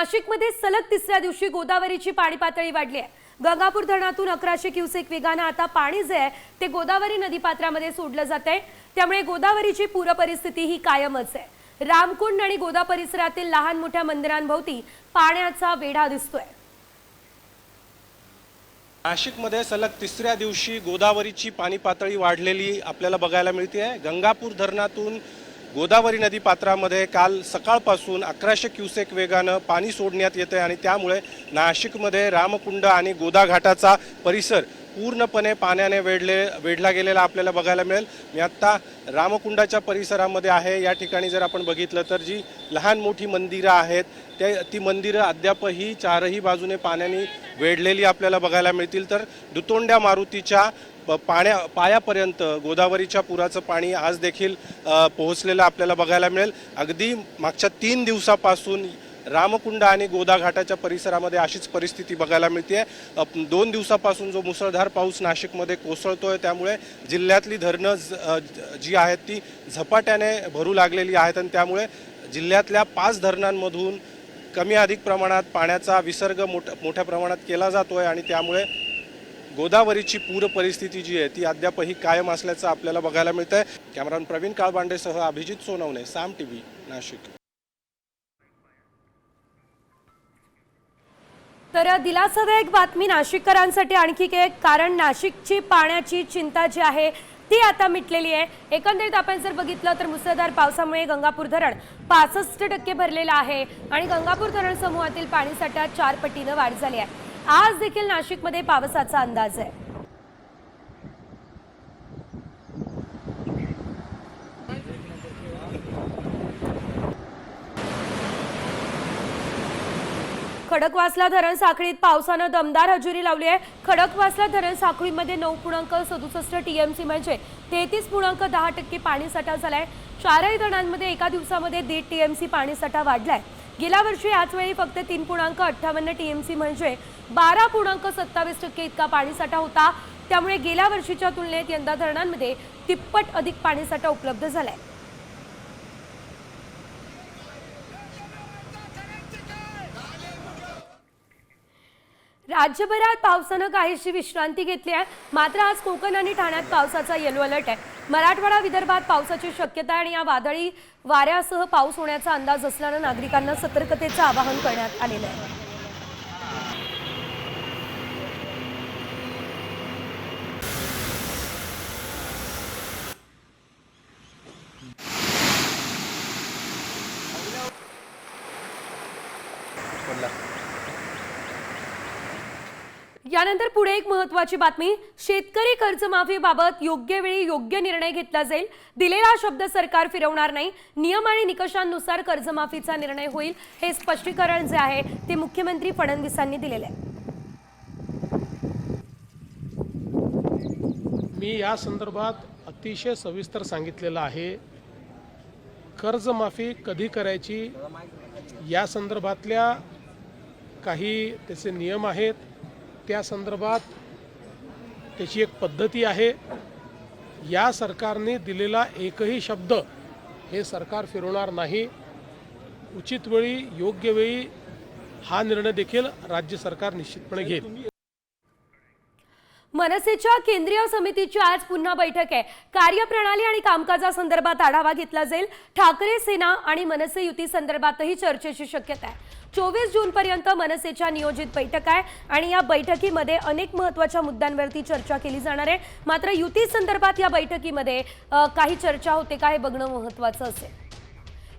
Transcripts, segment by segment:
नाशिकमध्ये सलग तिसऱ्या दिवशी गोदावरीची पाणी पातळी वाढली आहे. गंगापूर धरणातून अकराशे क्युसेक वेगानं आता पाणी जे आहे ते गोदावरी नदीपात्रामध्ये सोडलं जात आहे. त्यामुळे गोदावरीची पूर परिस्थिती ही कायमच आहे. रामकुंड आणि गोदा परिसरातील लहान मोठ्या मंदिरांभोवती पाण्याचा वेढा दिसतोय. नाशिकमध्ये सलग तिसऱ्या दिवशी गोदावरीची पाणी पातळी वाढलेली आपल्याला बघायला मिळते आहे. गंगापूर धरणातून गोदावरी नदी पात्रामध्ये काल सकाळपासून अकराशे क्युसेक वेगानं पाणी सोडण्यात येतं आहे आणि त्यामुळे नाशिकमध्ये रामकुंड आणि गोदा घाटाचा परिसर पूर्णपणे पाण्याने वेढले वेढला गेलेला आपल्याला बघायला मिळेल. मी आत्ता रामकुंडाच्या परिसरामध्ये आहे. या ठिकाणी जर आपण बघितलं तर जी लहान मोठी मंदिरं आहेत ते ती मंदिरं अद्यापही चारही बाजूने पाण्याने वेढलेली आपल्याला बघायला मिळतील. तर दुतोंड्या मारुतीच्या प- पाण्या पायापर्यंत गोदावरीच्या पुराचं पाणी आज देखील पोहोचलेलं आपल्याला बघायला मिळेल. अगदी मागच्या तीन दिवसापासून रामकुंड आणि गोदा घाटाच्या परिसरामध्ये अशीच परिस्थिती बघायला मिळते. दोन दिवसापासून जो मुसळधार पाऊस नाशिकमध्ये कोसळतोय त्यामुळे जिल्ह्यातली धरणं ज- जी आहेत ती झपाट्याने भरू लागलेली आहेत आणि त्यामुळे जिल्ह्यातल्या पाच धरणांमधून कमी अधिक प्रमाणात पाण्याचा विसर्ग मोठ मोठ्या प्रमाणात केला जातोय आणि त्यामुळे गोदावरीची पूर परिस्थिती जी आहे ती अद्यापही कायम असल्याचं आपल्याला बघायला मिळतं आहे कॅमेरामन प्रवीण काळबांडेसह अभिजित सोनवणे साम टी व्ही नाशिक. तर दिलासादायक बातमी नाशिककरांसाठी. आणखी एक कारण नाशिकची पाण्याची चिंता जी आहे ती आता मिटलेली आहे. एकंदरीत आपण जर बघितलं तर मुसळधार पावसामुळे गंगापूर धरण पासष्ट टक्के भरलेलं आहे आणि गंगापूर धरण समूहातील पाणीसाठ्यात चार पटीनं वाढ झाली आहे. आज देखील नाशिकमध्ये पावसाचा अंदाज आहे. खडकवासला धरण साखळीत पावसानं दमदार हजेरी लावली आहे. खडकवासला धरण साखळीमध्ये नऊ पूर्णांक सदुसष्ट टीएमसी म्हणजे तेहतीस पूर्णांक दहा टक्के पाणीसाठा झालाय. चारही धरणांमध्ये एका दिवसामध्ये दीड टीएमसी पाणीसाठा वाढलाय. गेल्या वर्षी याच वेळी फक्त तीन पूर्णांक अठ्ठावन्न टीएमसी म्हणजे बारा पूर्णांक सत्तावीस टक्के इतका पाणीसाठा होता. त्यामुळे गेल्या वर्षीच्या तुलनेत यंदा धरणांमध्ये तिप्पट अधिक पाणीसाठा उपलब्ध झालाय. राज्यभरात पावसानं काहीशी विश्रांती घेतली आहे. मात्र आज कोकण आणि ठाण्यात पावसाचा येलो अलर्ट आहे. मराठवाडा विदर्भात पावसाची शक्यता आहे आणि या वादळी वाऱ्यासह पाऊस होण्याचा अंदाज असल्यानं नागरिकांना सतर्कतेचं आवाहन करण्यात आलेलं आहे. यानंतर पुढे एक महत्वाची बातमी. शेतकरी कर्जमाफीबाबत योग्य वेळी योग्य निर्णय घेतला जाईल. दिलेला शब्द सरकार फिरवणार नाही. नियम आणि निकषांनुसार कर्जमाफीचा निर्णय होईल हे स्पष्टीकरण जे आहे ते मुख्यमंत्री फडणवीसांनी दिलेले आहे. मी या संदर्भात अतिशय सविस्तर सांगितलेलं आहे. कर्जमाफी कधी करायची? या संदर्भातल्या काही त्याचे नियम आहेत. त्या संदर्भात त्याची एक पद्धती आहे. या सरकारने दिलेला एकही शब्द हे सरकार फिरवणार नाही. उचित वेळी योग्य वेळी हा निर्णय देखील राज्य सरकार निश्चितपणे घेईल. मनसेच्या केंद्रीय समितीची आज पुन्हा बैठक आहे. कार्यप्रणाली आणि कामकाजासंदर्भात आढावा घेतला जाईल. ठाकरे सेना आणि मनसे युती संदर्भातही चर्चेची शक्यता आहे. चोवीस जून पर्यंत मनसेच्या नियोजित बैठक आहे आणि या बैठकीमध्ये अनेक महत्त्वाच्या मुद्द्यांवरती चर्चा केली जाणार आहे. मात्र युती संदर्भात या बैठकीमध्ये काही चर्चा होते का हे बघणं महत्वाचं असेल.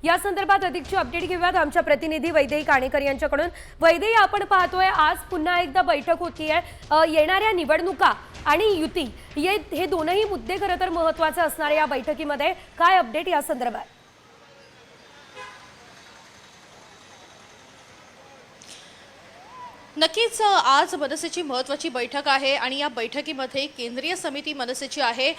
या संदर्भात अधिकची अपडेट घेऊयात. आमच्या प्रतिनिधी वैदेही काणेकर यांच्याकडून. वैदेही आपण पाहतोय आज पुन्हा एकदा बैठक होतीये. येणाऱ्या निवडणुका आणि युती हे दोनही मुद्दे खरं तर महत्त्वाचे असणार या बैठकीमध्ये. काय अपडेट या संदर्भात? नक्कीच आज मनसेची महत्त्वाची बैठक आहे आणि या बैठकीमध्ये केंद्रीय समिती मनसेची आहे.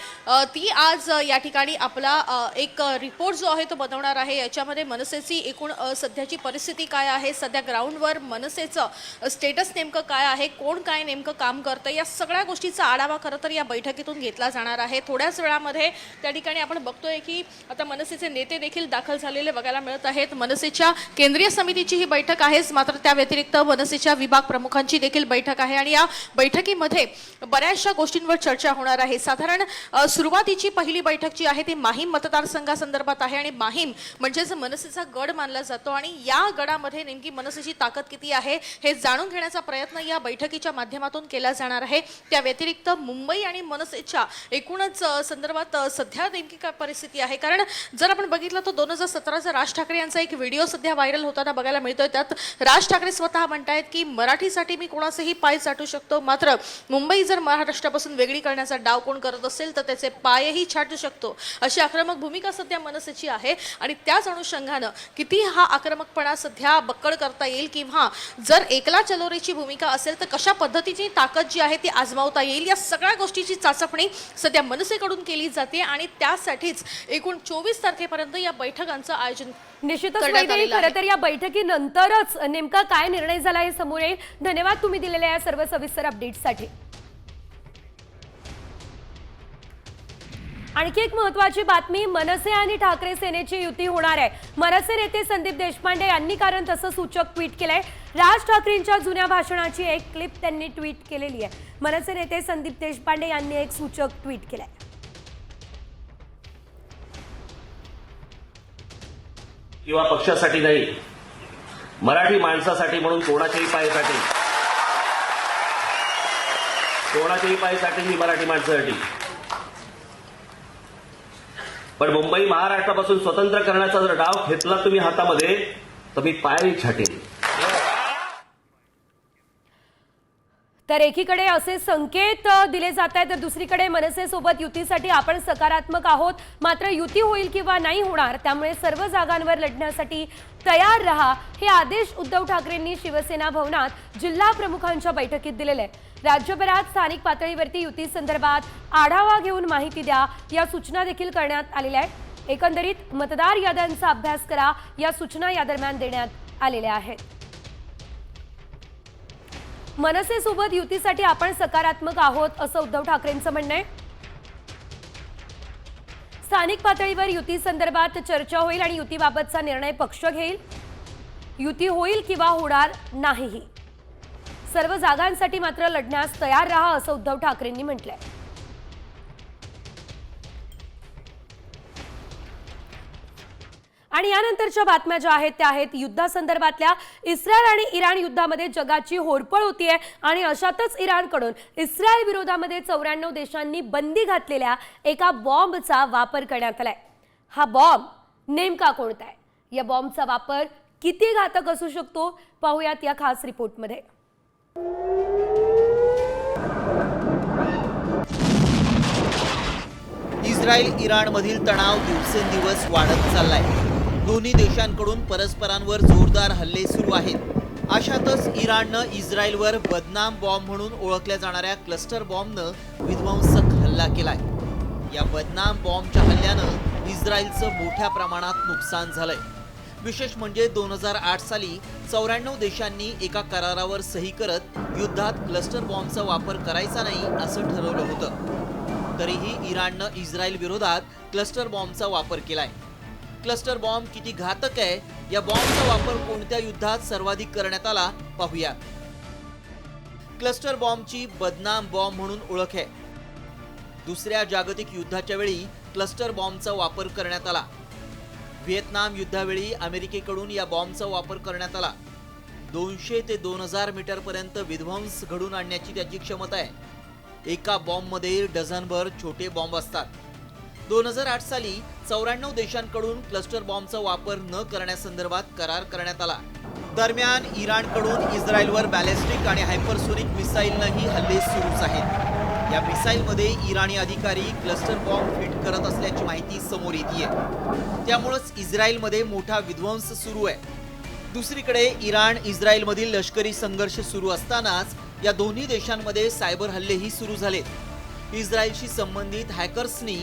ती आज या ठिकाणी आपला एक रिपोर्ट जो आहे तो बनवणार आहे. याच्यामध्ये मनसेची एकूण सध्याची परिस्थिती काय आहे? सध्या ग्राउंडवर मनसेचं स्टेटस नेमकं काय आहे? कोण काय नेमकं काम करतं या सगळ्या गोष्टीचा आढावा खरं तर या बैठकीतून घेतला जाणार आहे. थोड्याच वेळामध्ये त्या ठिकाणी आपण बघतोय की आता मनसेचे नेते देखील दाखल झालेले बघायला मिळत आहेत. मनसेच्या केंद्रीय समितीची ही बैठक आहेच मात्र त्या व्यतिरिक्त मनसेच्या विभाग प्रमुखांची देखील बैठक आहे. आणि या बैठकीमध्ये बऱ्याचशा गोष्टींवर चर्चा होणार आहे. साधारण सुरुवातीची पहिली बैठक जी आहे ती माहीम मतदारसंघासंदर्भात आहे. आणि माहीम म्हणजेच मनसेचा गड मानला जातो. आणि या गडामध्ये नेमकी मनसेची ताकद किती आहे हे जाणून घेण्याचा प्रयत्न या बैठकीच्या माध्यमातून केला जाणार आहे. त्या व्यतिरिक्त मुंबई आणि मनसेच्या एकूणच संदर्भात सध्या नेमकी काय परिस्थिती आहे? कारण जर आपण बघितलं तर दोन हजार सतराचा राज ठाकरे यांचा एक व्हिडिओ सध्या व्हायरल होताना बघायला मिळतोय. त्यात राज ठाकरे स्वतः म्हणतायत की मराठीसाठी मी कोणाचंही पाय चाटू शकतो. मात्र मुंबई जर महाराष्ट्रापासून वेगळी करण्याचा डाव कोण करत असेल तर त्याचे पायही छाटू शकतो. अशी आक्रमक भूमिका सध्या मनसेची आहे आणि त्याच अनुषंगानं किती हा आक्रमकपणा सध्या बक्कड करता येईल किंवा जर एकला चलोरीची भूमिका असेल तर कशा पद्धतीची ताकद जी आहे ती आजमावता येईल या सगळ्या गोष्टीची चाचपणी सध्या मनसेकडून केली जाते आणि त्यासाठीच एकूण चोवीस तारखेपर्यंत या बैठकांचं आयोजन निश्चितच आलेलं खरं. तर या बैठकीनंतरच नेमका काय निर्णय झाला हे समोर येईल. धन्यवाद तुम्ही दिलेल्या या सर्व सविस्तर अपडेटसाठी आणखी एक महत्वाची बातमी मनसे आणि ठाकरे सेनेची युती होणार आहे. मनसे नेते संदीप देशपांडे यांनी कारण तसं सूचक ट्विट केलंय. राज ठाकरेंच्या जुन्या भाषणाची एक क्लिप त्यांनी ट्विट केलेली आहे. मनसे नेते संदीप देशपांडे यांनी एक सूचक ट्विट केलंय. किंवा पक्षासाठी नाही मराठी माणसासाठी म्हणून कोणाच्याही पायासाठी कोणाच्याही पायासाठी मी मराठी माणसासाठी. पण मुंबई महाराष्ट्रापासून स्वतंत्र करण्याचा जर डाव घेतला तुम्ही हातामध्ये तर मी पायही छाटेन. तर एकीकडे असे संकेत दिले जात आहेत तर दुसरीकडे मनसेसोबत युतीसाठी आपण सकारात्मक आहोत. मात्र युती होईल किंवा नाही होणार त्यामुळे सर्व जागांवर लढण्यासाठी तयार रहा हे आदेश उद्धव ठाकरेंनी शिवसेना भवनात जिल्हा प्रमुखांच्या बैठकीत दिलेले आहे राज्यभरात स्थानिक पातळीवरती युती संदर्भात आढावा घेऊन माहिती द्या या सूचना देखील करण्यात आलेल्या आहेत. एकंदरीत मतदार याद्यांचा अभ्यास करा या सूचना या दरम्यान देण्यात आलेल्या आहेत. मनसेसोबत युतीसाठी आपण सकारात्मक आहोत असं उद्धव ठाकरेंचं म्हणणं आहे. स्थानिक पातळीवर युती संदर्भात चर्चा होईल आणि युतीबाबतचा निर्णय पक्ष घेईल. युती होईल किंवा होणार नाहीही. सर्व जागांसाठी मात्र लढण्यास तयार राहा असं उद्धव ठाकरेंनी म्हटलंय. आणि यानंतरच्या बातम्या ज्या आहेत त्या आहेत युद्धासंदर्भातल्या. इस्रायल आणि इराण युद्धामध्ये जगाची होरपळ होतीये आणि अशातच इराणकडून इस्रायल विरोधामध्ये चौऱ्याण्णव देशांनी बंदी घातलेल्या एका बॉम्बचा वापर करण्यात आलाय. हा बॉम्ब नेमका कोणता आहे? या बॉम्बचा वापर किती घातक असू शकतो? पाहूयात या खास रिपोर्टमध्ये. इस्रायल इराणमधील तणाव दिवसेंदिवस वाढत चाललाय. दोन्ही देशांकडून परस्परांवर जोरदार हल्ले सुरू आहेत. अशातच इराणनं इस्रायलवर बदनाम बॉम्ब म्हणून ओळखल्या जाणाऱ्या क्लस्टर बॉम्बनं विध्वंसक हल्ला केलाय. या बदनाम बॉम्बच्या हल्ल्यानं इस्रायलचं मोठ्या प्रमाणात नुकसान झालंय. विशेष म्हणजे दोन हजार आठ साली चौऱ्याण्णव देशांनी एका करारावर सही करत युद्धात क्लस्टर बॉम्बचा वापर करायचा नाही असं ठरवलं होतं. तरीही इराणनं इस्रायल विरोधात क्लस्टर बॉम्बचा वापर केलाय. क्लस्टर बॉम्ब किती घातक आहे? या बॉम्बचा वापर कोणत्या युद्धात सर्वाधिक करण्यात आला? पाहूया. क्लस्टर बॉम्बची बदनाम बॉम्ब म्हणून ओळख आहे. दुसऱ्या जागतिक युद्धाच्या वेळी क्लस्टर बॉम्बचा वापर करण्यात आला. व्हिएतनाम युद्धावेळी अमेरिकेकडून या बॉम्बचा वापर करण्यात आला. दोनशे ते दोन हजार मीटरपर्यंत विध्वंस घडून आणण्याची त्याची क्षमता आहे. एका बॉम्बमध्ये डझनभर छोटे बॉम्ब असतात. दोन हजार आठ साली चौऱ्याण्णव देशांकडून क्लस्टर बॉम्बचा वापर न करण्यासंदर्भात करार करण्यात आला. दरम्यान इराणकडून इस्रायलवर बॅलेस्टिक आणि हायपरसोनिक मिसाईलनंही हल्ले सुरूच आहेत. या मिसाईलमध्ये इराणी अधिकारी क्लस्टर बॉम्ब फिट करत असल्याची माहिती समोर येते त्यामुळंच इस्रायलमध्ये मोठा विध्वंस सुरू आहे. दुसरीकडे इराण इस्रायलमधील लष्करी संघर्ष सुरू असतानाच या दोन्ही देशांमध्ये सायबर हल्लेही सुरू झालेत. इस्रायलशी संबंधित हॅकर्सनी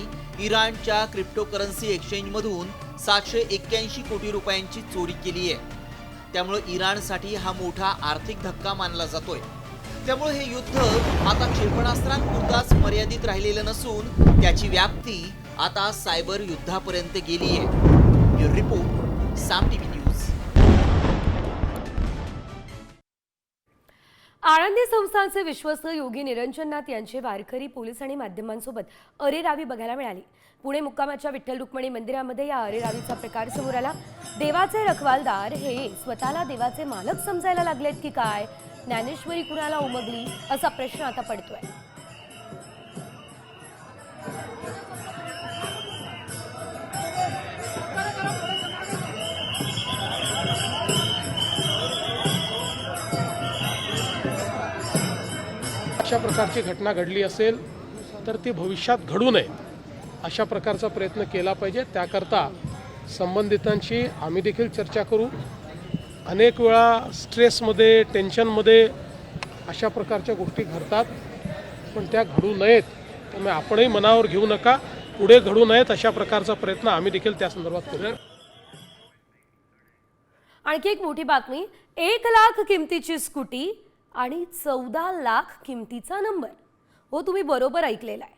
इराणच्या क्रिप्टोकरन्सी एक्सचेंजमधून सातशे एक्क्याऐंशी कोटी रुपयांची चोरी केली आहे. त्यामुळे इराणसाठी हा मोठा आर्थिक धक्का मानला जातोय. त्यामुळे हे युद्ध आता क्षेपणास्त्रांपुरताच मर्यादित राहिलेलं नसून त्याची व्याप्ती आता सायबर युद्धापर्यंत गेली आहे. रिपोर्ट साम टीव्ही आळंदी संस्थानचे विश्वस्त योगी निरंजननाथ यांचे वारकरी पोलीस आणि माध्यमांसोबत अरेरावी बघायला मिळाली. पुणे मुक्कामाच्या विठ्ठल रुक्मिणी मंदिरामध्ये या अरेरावीचा प्रकार समोर आला. देवाचे रखवालदार हे स्वतःला देवाचे मालक समजायला लागलेत की काय? ज्ञानेश्वरी कुणाला उमगली? असा प्रश्न आता पडतोय. अशा प्रकारची घटना घडली असेल तर ती भविष्यात घडू नये. अशा प्रकारचा प्रयत्न केला पाहिजे. त्याकरता संबंधितांशी आम्ही देखील चर्चा करू. अनेक वेळा स्ट्रेसमध्ये टेन्शनमध्ये अशा प्रकारच्या गोष्टी घडतात पण त्या घडू नयेत. त्यामुळे आपणही मनावर घेऊ नका. पुढे घडू नयेत अशा प्रकारचा प्रयत्न आम्ही देखील त्या संदर्भात करू. आणखी एक मोठी बातमी. एक लाख किमतीची स्कूटी आणि चौदा लाख किमतीचा नंबर. हो तुम्ही बरोबर ऐकलेला आहे.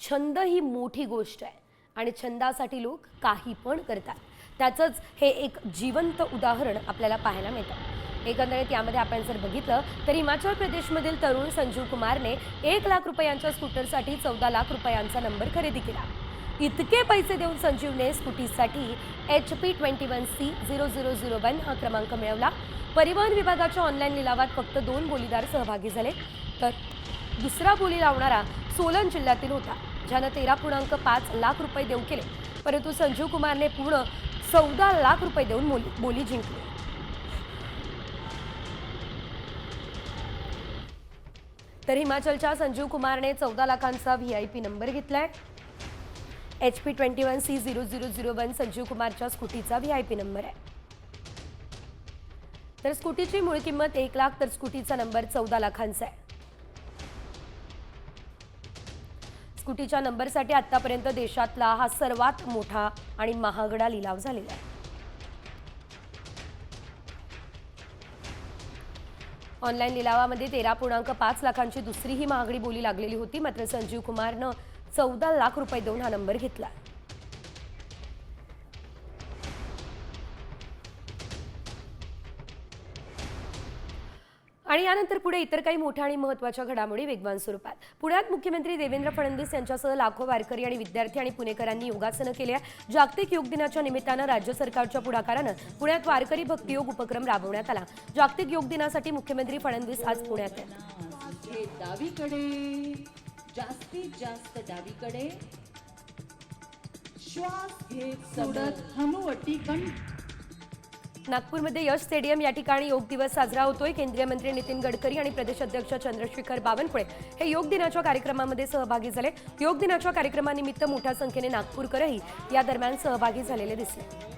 छंद ही मोठी गोष्ट आहे आणि छंदासाठी लोक काही पण करतात. त्याचंच हे एक जिवंत उदाहरण आपल्याला पाहायला मिळतं. एकंदरीत यामध्ये आपण जर बघितलं तर हिमाचल प्रदेशमधील तरुण संजीव कुमारने एक लाख रुपयांच्या स्कूटरसाठी चौदा लाख रुपयांचा नंबर खरेदी केला. इतके पैसे देऊन संजीवने स्कूटीसाठी H P twenty one C zero zero zero one हा क्रमांक मिळवला. परिवहन विभागाच्या ऑनलाईन लिलावात फक्त दोन बोलीदार सहभागी झाले. तर दुसरा बोली लावणारा सोलन जिल्ह्यातील होता ज्यानं तेरा पूर्णांक पाच लाख रुपये देऊ केले. परंतु संजीव कुमारने पूर्ण चौदा लाख रुपये देऊन बोली बोली जिंकली. तर हिमाचलच्या संजीव कुमारने चौदा लाखांचा व्ही आय पी नंबर घेतलाय. H P twenty one C zero zero zero one Sanjeev कुमारच्या स्कूटीचा व्ही आय पी नंबर आहे. तर स्कूटीची मूळ किंमत एक लाख तर स्कूटीचा नंबर चौदा लाखांचा आहे. स्कूटीच्या नंबरसाठी आतापर्यंत देशातला हा सर्वात मोठा आणि महागडा लिलाव झालेला आहे. ऑनलाईन लिलावामध्ये तेरा पूर्णांक पाच लाखांची दुसरीही महागडी बोली लागलेली होती मात्र संजीव कुमारनं चौदा लाख रुपये देऊन हा नंबर घेतला. आणि यानंतर पुढे इतर काही मोठ्या आणि महत्त्वाच्या घडामोडी वेगवान स्वरूपात. पुण्यात मुख्यमंत्री देवेंद्र फडणवीस यांच्यासह लाखो वारकरी आणि विद्यार्थी आणि पुणेकरांनी योगासनं केली आहे जागतिक योग दिनाच्या निमित्तानं राज्य सरकारच्या पुढाकारानं पुण्यात वारकरी भक्तियोग उपक्रम राबवण्यात आला. जागतिक योग दिनासाठी मुख्यमंत्री फडणवीस आज पुण्यात आहेत. जास्तीत जास्त डावीकडे. श्वास घेत सोडत हनुवटी नागपूरमध्ये यश स्टेडियम या ठिकाणी योग दिवस साजरा होतोय. केंद्रीय मंत्री नितीन गडकरी आणि प्रदेश अध्यक्ष चंद्रशेखर बावनकुळे हे योग दिनाच्या कार्यक्रमामध्ये सहभागी झाले. योग दिनाच्या कार्यक्रमानिमित्त मोठ्या संख्येने नागपूरकरही या दरम्यान सहभागी झालेले दिसले.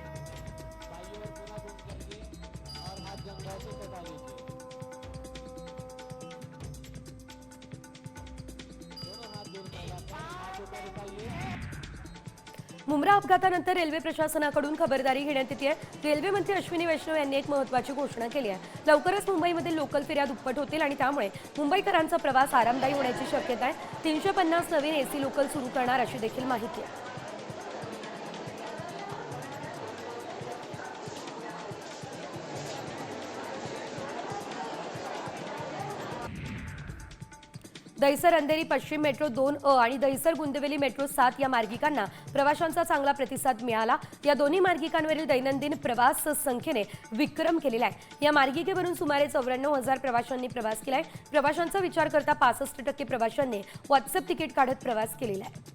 अपघातानंतर रेल्वे प्रशासनाकडून खबरदारी घेण्यात येते. रेल्वे मंत्री अश्विनी वैष्णव यांनी एक महत्वाची घोषणा केली आहे. लवकरच मुंबईमध्ये लोकल फेऱ्या दुप्पट होतील आणि त्यामुळे मुंबईकरांचा प्रवास आरामदायी होण्याची शक्यता आहे. तीनशे पन्नास नवीन एसी लोकल सुरू करणार अशी देखील माहिती आहे. दहिसर अंधेरी पश्चिम मेट्रो दोन अ आणि दहिसर गुंदवेली मेट्रो सात या मार्गिकांना प्रवाशांचा चांगला प्रतिसाद मिळाला. या दोन्ही मार्गिकांवरील दैनंदिन प्रवास संख्येने विक्रम केलेला आहे. या मार्गिकेवरून सुमारे चौऱ्याण्णव हजार प्रवाशांनी प्रवास केलाय प्रवाशांचा विचार करता पासष्ट टक्के प्रवाशांनी व्हॉट्सअप तिकीट काढत प्रवास केलेला आहे.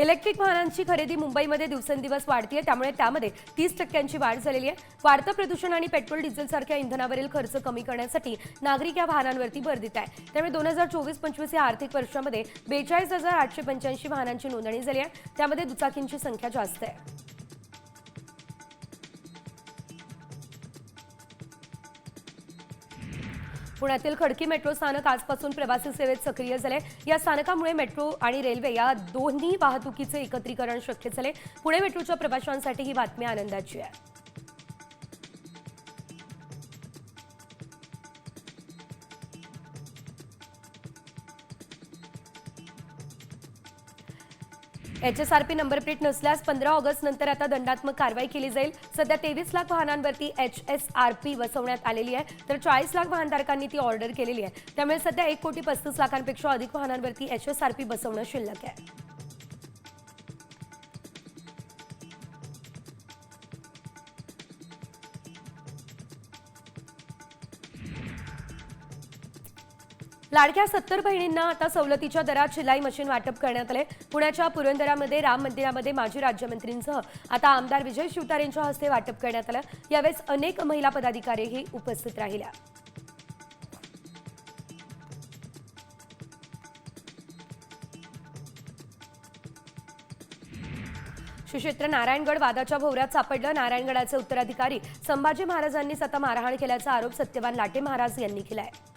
इलेक्ट्रिक वाहनांची खरेदी मुंबईमध्ये दिवसेंदिवस वाढतीये त्यामुळे त्यामध्ये तीस टक्क्यांची वाढ झालेली आहे. वाढतं प्रदूषण आणि पेट्रोल डिझेलसारख्या इंधनावरील खर्च कमी करण्यासाठी नागरिक या वाहनांवरती भर देत आहे त्यामुळे दोन हजार चोवीस पंचवीस या आर्थिक वर्षामध्ये बेचाळीस हजार आठशे पंच्याऐंशी वाहनांची नोंदणी झाली आहे. त्यामध्ये दुचाकींची संख्या जास्त आहे. पुण्यातील खडकी मेट्रो स्थानक आजपासून प्रवासी सेवेत सक्रिय झाले. या स्थानकामुळे मेट्रो आणि रेल्वे या दोन्ही वाहतुकीचे एकत्रीकरण शक्य झाले. पुणे मेट्रोच्या प्रवाशांसाठी ही बातमी आनंदाची आहे. H S R P number plate नसल्यास पंधरा ऑगस्ट नंतर आता दंडात्मक कारवाई केली जाईल. सध्या तेवीस लाख वाहनांवरती एच एस आर पी बसवण्यात आलेली आहे. तर चाळीस लाख वाहनधारकांनी ती ऑर्डर केलेली आहे. त्यामुळे सध्या एक कोटी पस्तीस लाखांपेक्षा अधिक वाहनांवरती एच एस आर पी बसवणं शिल्लक आहे. लाडक्या सत्तर बहिणींना आता सवलतीच्या दरात शिलाई मशीन वाटप करण्यात आले. पुण्याच्या पुरंदरामध्ये राम मंदिरामध्ये माजी राज्यमंत्रींसह आता आमदार विजय शिवतारेंच्या हस्ते वाटप करण्यात आलं. यावेळेस अनेक महिला पदाधिकारीही उपस्थित राहिल्या. सुक्षेत्र नारायणगड वादाच्या भोवऱ्यात सापडलं. नारायणगडाचे उत्तराधिकारी संभाजी महाराजांनीच आता मारहाण केल्याचा आरोप सत्यवान लाटे महाराज यांनी केला आहे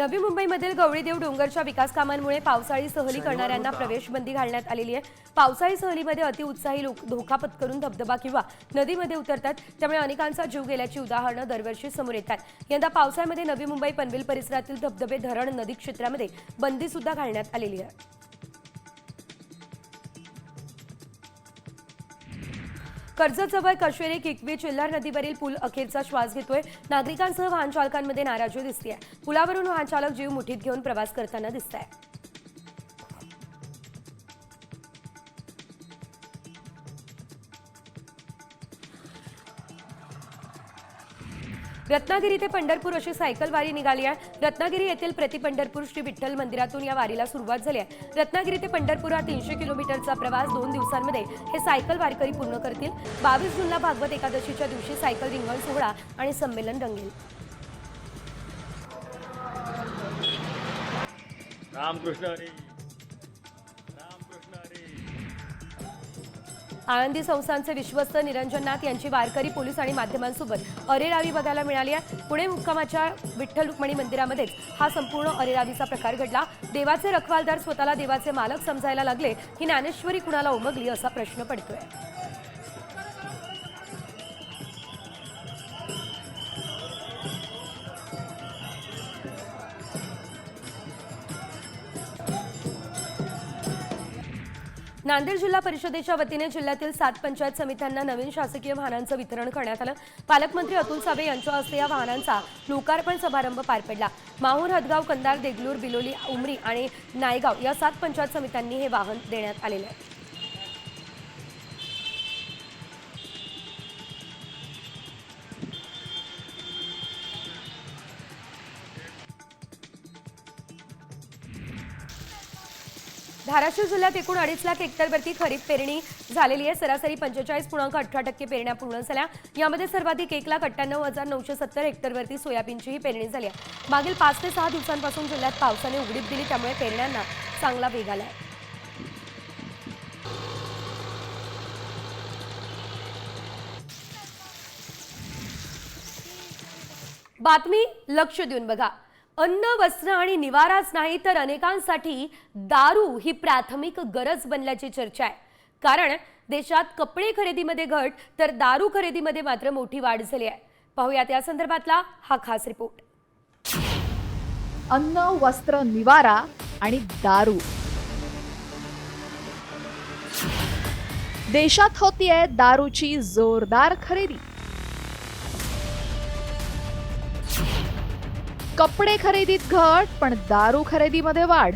नवी मुंबईमधील गवळीदेव डोंगरच्या विकास कामांमुळे पावसाळी सहली करणाऱ्यांना प्रवेश बंदी घालण्यात आलेली आहे. पावसाळी सहलीमध्ये अतिउत्साही लोक धोका पत्करून धबधबा किंवा नदीमध्ये उतरतात. त्यामुळे अनेकांचा जीव गेल्याची उदाहरणं दरवर्षी समोर येतात यंदा पावसाळ्यामध्ये नवी मुंबई पनवेल परिसरातील धबधबे धरण नदी क्षेत्रामध्ये बंदी सुद्धा घालण्यात आलेली आहे. कर्जतजवळ कशेरी किकवी चिल्लर नदीवरील पूल अखेरचा श्वास घेतोय. नागरिकांसह वाहन चालकांमध्ये नाराजी दिसते पुलावरून वाहन चालक जीव मुठीत घेऊन प्रवास करताना दिसत आहे रत्नागिरी ते पंढरपूर अशी सायकल वारी निघाली आहे. रत्नागिरी येथील प्रति पंढरपूर श्री विठ्ठल मंदिरातून या वारीला सुरुवात झाली आहे. रत्नागिरी ते पंढरपूर हा तीनशे किलोमीटरचा प्रवास दोन दिवसांमध्ये हे सायकल वारकरी पूर्ण करतील. बावीस जूनला भागवत एकादशीच्या दिवशी सायकल रिंगण सोहळा आणि संमेलन रंगेल. रामकृष्ण हरी. आळंदी संस्थानचे विश्वस्त निरंजननाथ यांची वारकरी पोलीस आणि माध्यमांसोबत अरेरावी बघायला मिळाली आहे. पुणे मुक्कामाच्या विठ्ठल रुक्मिणी मंदिरामध्येच हा संपूर्ण अरेरावीचा प्रकार घडला. देवाचे रखवालदार स्वतःला देवाचे मालक समजायला लागले. ही ज्ञानेश्वरी कुणाला उमगली असा प्रश्न पडतोय. नांदेड जिल्हा परिषदेच्या वतीने जिल्ह्यातील सात पंचायत समित्यांना नवीन शासकीय वाहनांचं वितरण करण्यात आलं. पालकमंत्री अतुल सावे यांच्या हस्ते या वाहनांचा लोकार्पण समारंभ पार पडला. माहूर हदगाव कंदार देगलूर बिलोली उमरी आणि नायगाव या सात पंचायत समित्यांनी हे वाहन देण्यात आलेले आहे. धाराशिव जिल्ह्यात एकूण अडीच लाख हेक्टरवरती खरीप पेरणी झालेली आहे. सरासरी पंचेचाळीस पूर्णांक अठरा टक्के पेरण्या पूर्ण झाल्या. यामध्ये सर्वाधिक एक लाख अठ्ठ्याण्णव हजार नऊशे सत्तर हेक्टरवरती सोयाबीनचीही पेरणी झाली आहे. मागील पाच ते सहा दिवसांपासून जिल्ह्यात पावसाने उघडीप दिली त्यामुळे पेरण्यांना चांगला वेग आला आहे. बातमी लक्ष देऊन बघा. अन्न वस्त्र आणि निवाराच नाही तर अनेकांसाठी दारू ही प्राथमिक गरज बनल्याची चर्चा आहे. कारण देशात कपडे खरेदीमध्ये घट तर दारू खरेदीमध्ये मात्र मोठी वाढ झाली आहे. पाहूयात या संदर्भातला हा खास रिपोर्ट. अन्न वस्त्र निवारा आणि दारू. देशात होतीये दारूची जोरदार खरेदी. कपडे खरेदीत घट पण दारू खरेदीमध्ये वाढ.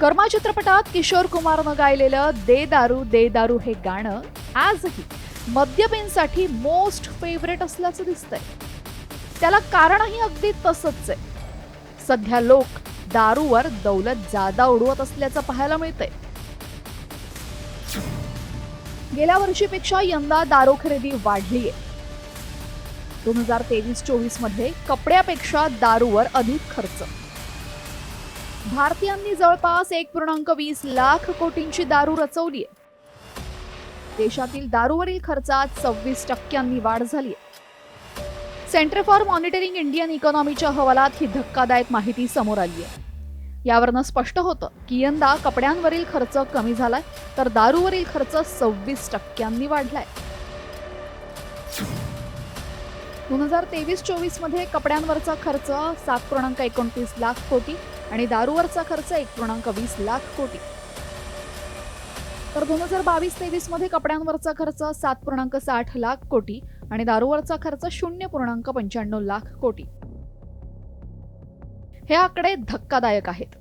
कर्मा चित्रपटात किशोर कुमारनं गायलेलं दे दारू दे दारू हे गाणं आजही मद्यपींसाठी मोस्ट फेवरेट असल्याचं दिसतंय. त्याला कारणही अगदी तसंच आहे. सध्या लोक दारूवर दौलत जादा उडवत असल्याचं पाहायला मिळतंय. गेल्या वर्षीपेक्षा यंदा दारू खरेदी वाढलीय. दोन हजार तेवीस चोवीसमध्ये कपड्यापेक्षा दारूवर अधिक खर्च. भारतीयांनी जवळपास एक पूर्णांक वीस लाख कोटींची दारू रचवली आहे देशातील दारूवरील खर्चात सव्वीस टक्क्यांनी वाढ झाली सेंटर फॉर मॉनिटरिंग इंडियन इकॉनॉमीच्या अहवालात ही धक्कादायक माहिती समोर आली आहे यावरनं स्पष्ट होतं की यंदा कपड्यांवरील खर्च कमी झालाय तर दारूवरील खर्च सव्वीस टक्क्यांनी वाढलाय. दोन हजार तेवीस चोवीसमध्ये कपड्यांवरचा खर्च सात पूर्णांक एकोणतीस लाख कोटी आणि दारूवरचा खर्च एक पूर्णांक वीस लाख कोटी. तर दोन हजार बावीस तेवीसमध्ये कपड्यांवरचा खर्च सात पूर्णांक साठ लाख कोटी आणि दारूवरचा खर्च शून्य पूर्णांक पंच्याण्णव लाख कोटी. हे आकडे धक्कादायक आहेत.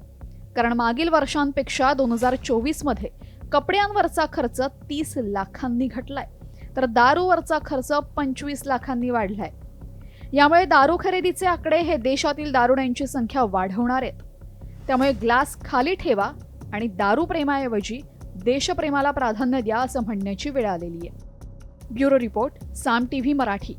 कारण मागील वर्षांपेक्षा दोन हजार चोवीसमध्ये कपड्यांवरचा खर्च तीस लाखांनी घटलाय. तर दारूवरचा खर्च पंचवीस लाखांनी वाढलाय. यामुळे दारू खरेदीचे आकडे हे देशातील दारुड्यांची संख्या वाढवणार आहेत. त्यामुळे ग्लास खाली ठेवा आणि दारू प्रेमाऐवजी देशप्रेमाला प्राधान्य द्या असं म्हणण्याची वेळ आलेली आहे. Bureau report Saam TV Marathi.